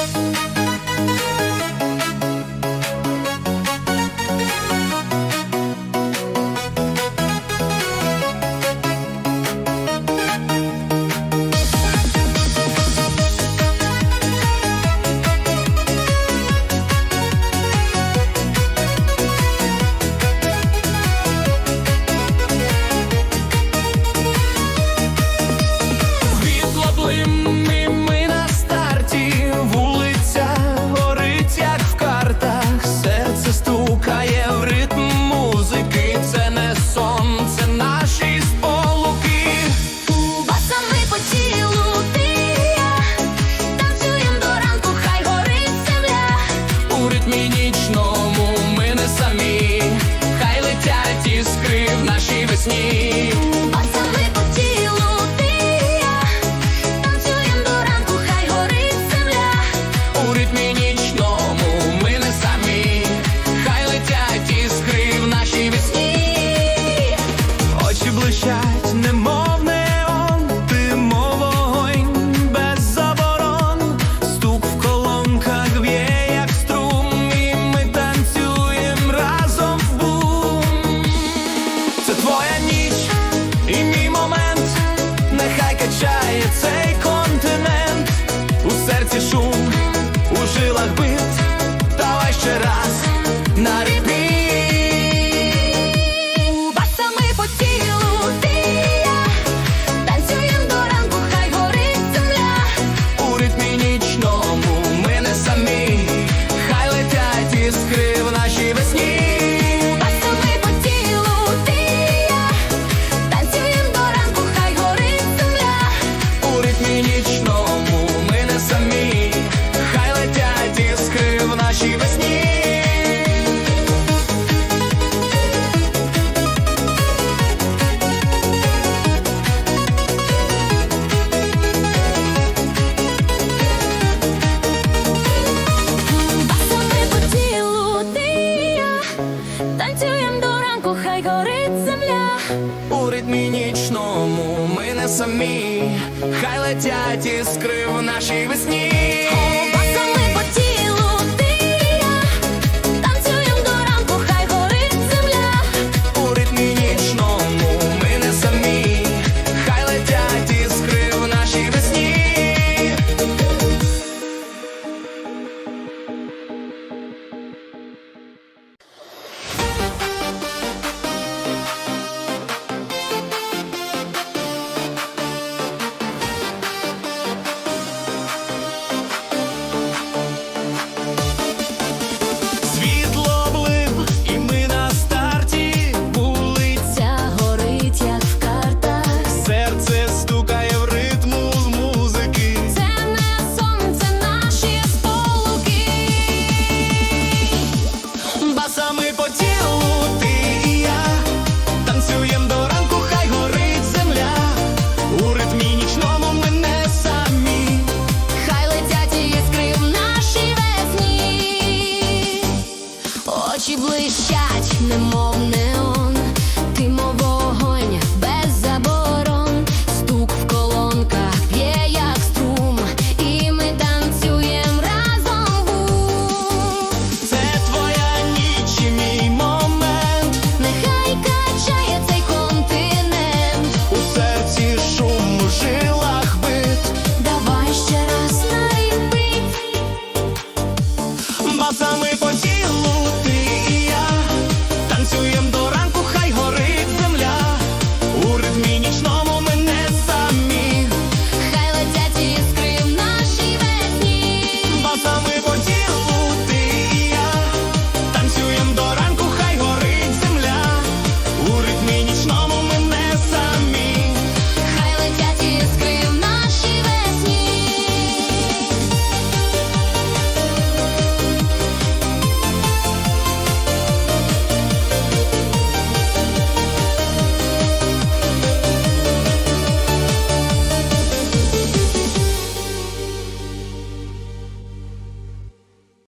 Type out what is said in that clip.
Música say у ритмі нічному ми не самі, хай летять іскри в нашій весні. немов вогонь без заборон, стук в колонках п'є, як струм, і ми танцюєм разом. Це твоя ніч мій момент. Нехай качає цей континент. У серці шум у жилах. Давай ще раз найбить.